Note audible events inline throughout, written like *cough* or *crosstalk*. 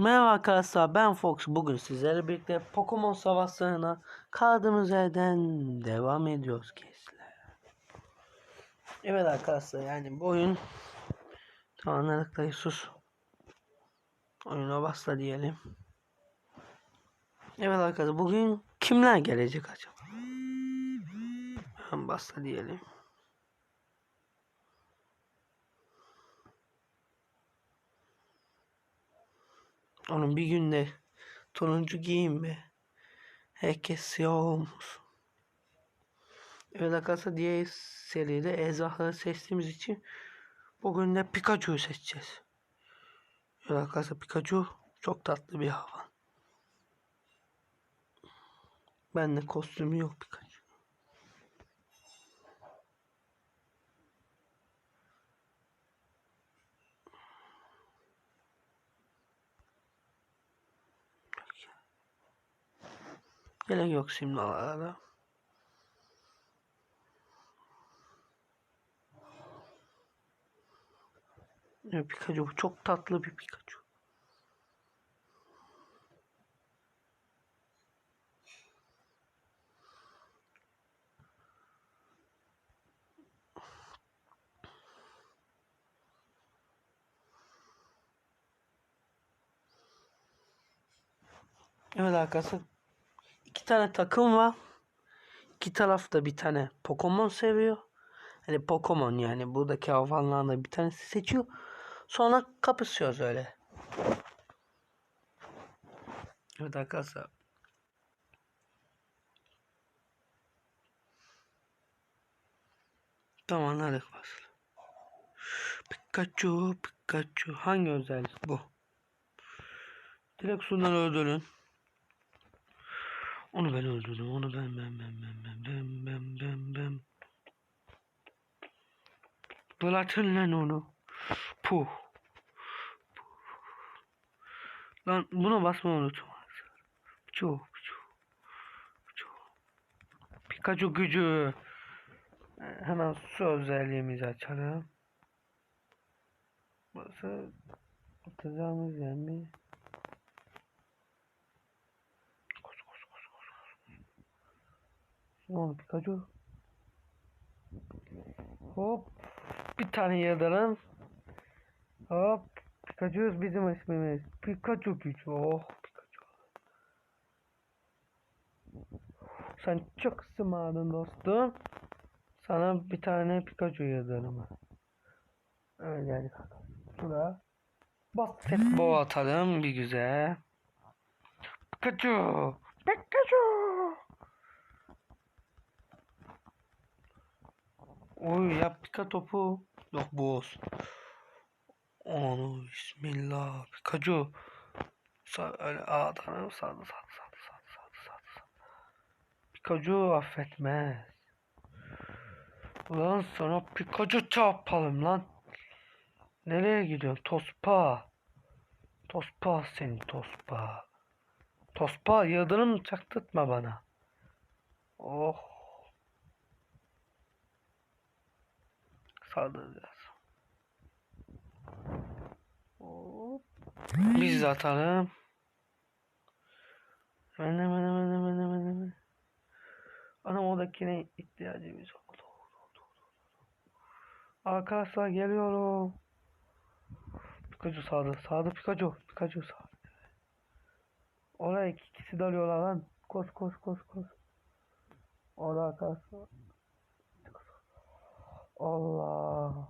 Merhaba arkadaşlar ben Fox. Bugün sizlerle birlikte Pokemon savaşlarına kaldığımız yerden devam ediyoruz gençler. Evet arkadaşlar yani bu oyun Tanrılıkla sus. Oyuna başla diyelim. Evet arkadaşlar bugün kimler gelecek acaba? Hemen başla diyelim. Onun bir günde turuncu giyin be. Herkes siyah olmuş. Evet arkadaşlar diğer seride ejderhaları seçtiğimiz için bugün de Pikachu'yu seçeceğiz. Evet arkadaşlar Pikachu çok tatlı bir hayvan. Bende kostümü yok Pikachu. Gerek yok aralara. Ya Pikachu bu çok tatlı bir Pikachu. Evet arkadaşlar tane takım var. İki taraf da bir tane Pokemon seviyor. Hani Pokemon yani buradaki hayvanlardan bir tanesi seçiyor. Sonra kapışıyoruz öyle. Evet arkadaşlar. Tamam hadi başla. Pikachu, Pikachu. Hangi özellik bu? Direkt sudan öldürün. Onu ben öldürdüm. Onu ben ben ben ben ben ben ben ben ben. Bırakın lan onu. Puh. Lan buna basma unutma. Çok çok çok. Pikachu gücü. Hemen su özelliğimizi açalım. Burası atacağımız yer mi? Koş koş koş koş koş. Ne oldu Pikachu? Hop. Bir tane yıldırım. Hop. Pikachu bizim ismimiz. Pikachu gücü. Oh Pikachu. Sen çok sımadın dostum. Sana bir tane Pikachu yıldırımı. Evet geldik. Şurada. Basketbol atalım bir güzel. Pikachu. Pikachu. Oy yap Pika topu. Yok bu olsun. Onu bismillah. Pikachu. Sa öyle ağdan sardı sardı sardı sardı sardı sardı. Pikachu affetmez. Ulan sana Pikachu çarpalım lan. Nereye gidiyorsun? Tospa. Tospa seni tospa. Tospa yıldırım çaktırtma bana. Oh. Saldıracağız. Hop. Biz de atalım. Hemen hemen hemen hemen hemen hemen. Anam oradakine ihtiyacımız oldu. Arkadaşlar geliyorum. Pikachu sağda. Sağda Pikachu. Pikachu sağda. Oraya iki kişi dalıyorlar lan. Koş koş koş koş. Orada arkadaşlar. Allah.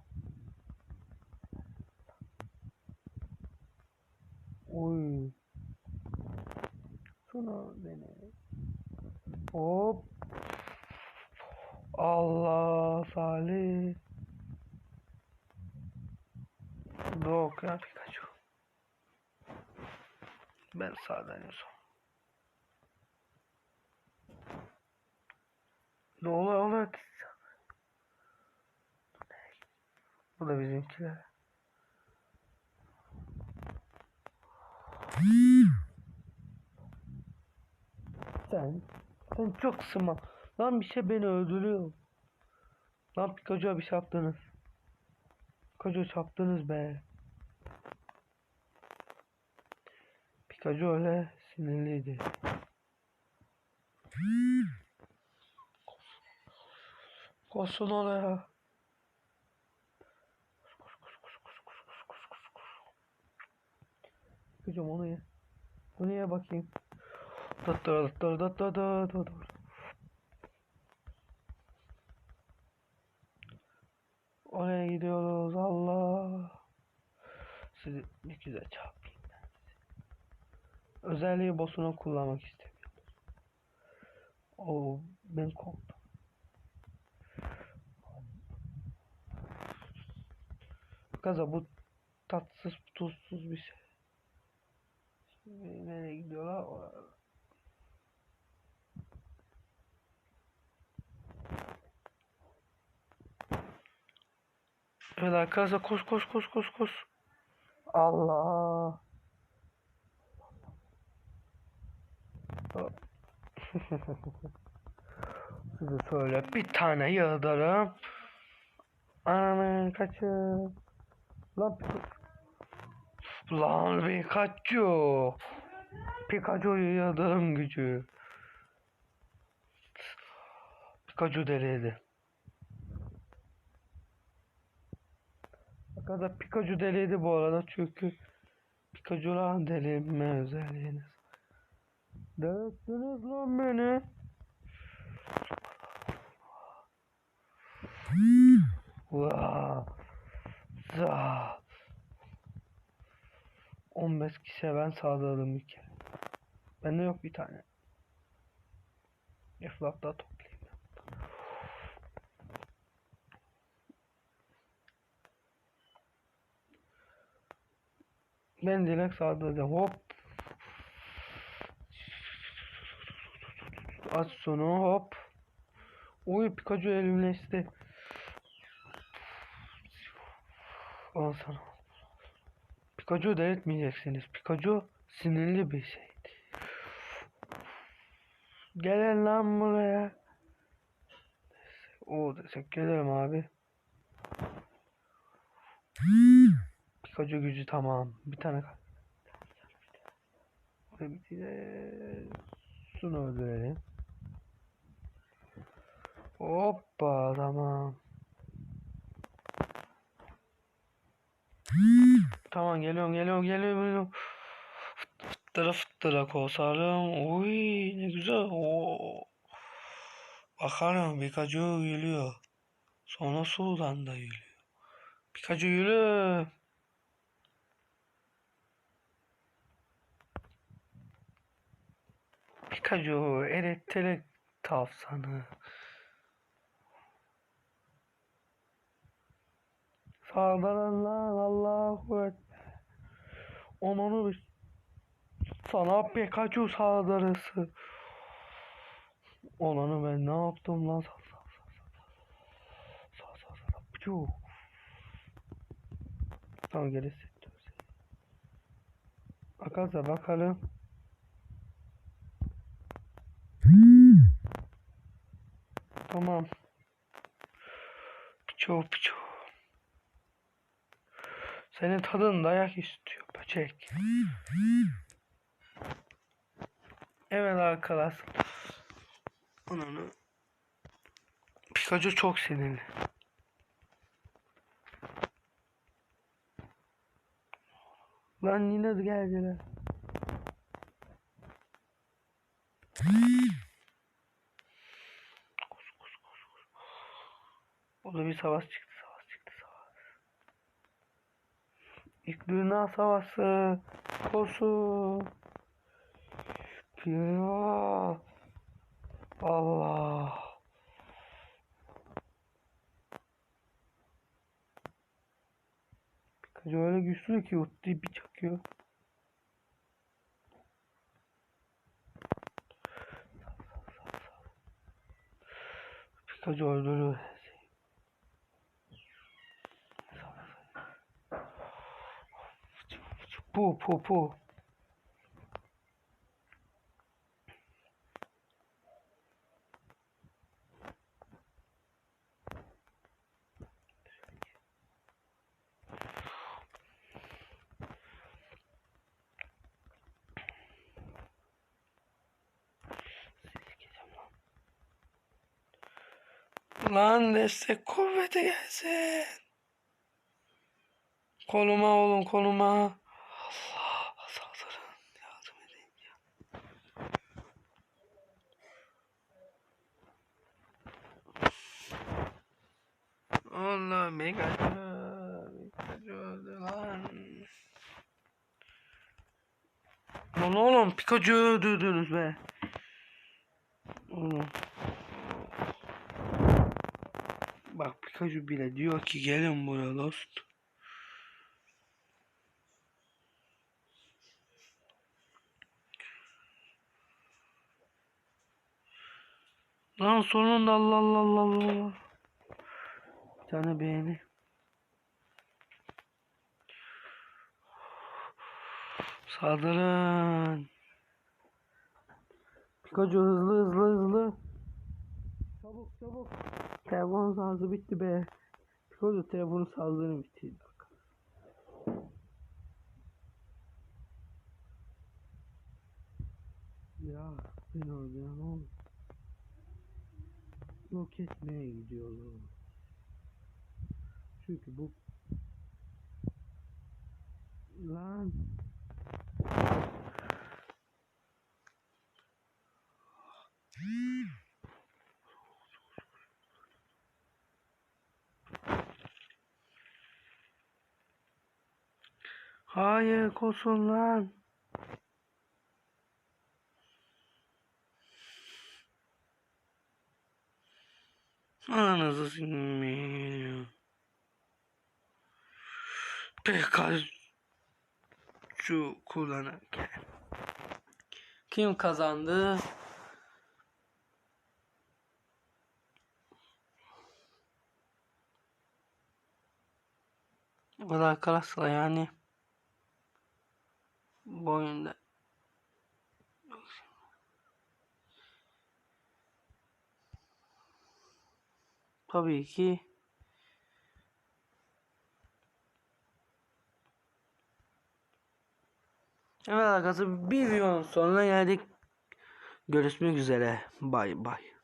Uy. Şunu beni. Hop. Allah Salih. Yok ya Pikachu. Ben sağdan yiyorsam. Ne oluyor oluyor ki? Bu da bizimkiler. Sen, sen çok sıma. Lan bir şey beni öldürüyor. Lan Pikachu'ya bir şey yaptınız. Pikachu çarptınız be. Pikachu öyle sinirliydi. Koşsun oraya. Pikachu'm onu ye. Bunu ye bakayım. Dıt dıt dıt dıt dıt dıt dıt. Oraya gidiyoruz Allah. Sizi bir güzel çarpayım ben sizi. Özelliği boss'una kullanmak istemiyorum. Oo ben korktum. Kaza bu tatsız tuzsuz bir şey. Nereye gidiyorlar? Evet arkadaşlar koş koş koş koş koş. Allah. *laughs* Size söyle bir tane yıldırım. Ananı kaçın. Lan. Lan Pikachu. Pikachu'yu yıldırım gücü. Pikachu deliydi. Arkadaşlar Pikachu deliydi bu arada çünkü Pikachu'la delirme özelliğiniz. Delirttiniz lan beni. Vaa. Za. 15 kişiye ben saldırdım bir kere. Bende yok bir tane. Eflatla toplayayım. Ben direkt saldıracağım. Hop. Aç şunu hop. Oy Pikachu elimleşti. Al sana. Pikachu delirtmeyeceksiniz. Pikachu sinirli bir şeydi. Gelin lan buraya. O teşekkür ederim abi. Pikachu gücü tamam. Bir tane kal. Bir de şunu öldürelim. Hoppa tamam. Tamam geliyorum geliyorum geliyorum geliyorum. Fıttıra fıttıra kosarım. Uy ne güzel. Oo. Bakarım Pikachu geliyor. Sonra sudan da geliyor. Pikachu yürü. Pikachu elektrik tavsanı. Sağdan lan Allahu Ekber. Onunu bir sana Pikachu saldırısı. Onanı ben ne yaptım lan? Sağ sağ sağ sağ sağ sağ sağ Pikachu. Tamam geri sektör. Arkadaşlar bakalım. Tamam. Piço piço. Senin tadın dayak istiyor böcek. Evet arkadaşlar. Ananı. Pikachu çok sinirli. Lan yine geldiler. Burada bir savaş çıktı savaş. İlk dünya savaşı. Koşun. Ya. Allah. Pikachu öyle güçlü ki ulti bir çakıyor. Pikachu öldürüyor. Pu pu pu. Lan destek kuvveti gelsin. Koluma oğlum koluma. Pikachu öldürdünüz be. Oğlum. Bak Pikachu bile diyor ki gelin buraya Lost. Lan sonunda Allah Allah Allah Allah. Bir tane beğeni. Saldırın. Pikachu hızlı hızlı hızlı. Çabuk çabuk. Telefon şarjı bitti be. Pikachu telefonu şarjını bitirdi. Ya ben orada ne oldu? Yok etmeye gidiyorlar. Çünkü bu lan Hayır kosun lan. Ananızı sikeyim. Pikachu kullanırken. Kim kazandı? O da arkadaşlar yani bu tabii ki Evet arkadaşlar bir videonun sonuna geldik. Görüşmek üzere. Bay bay.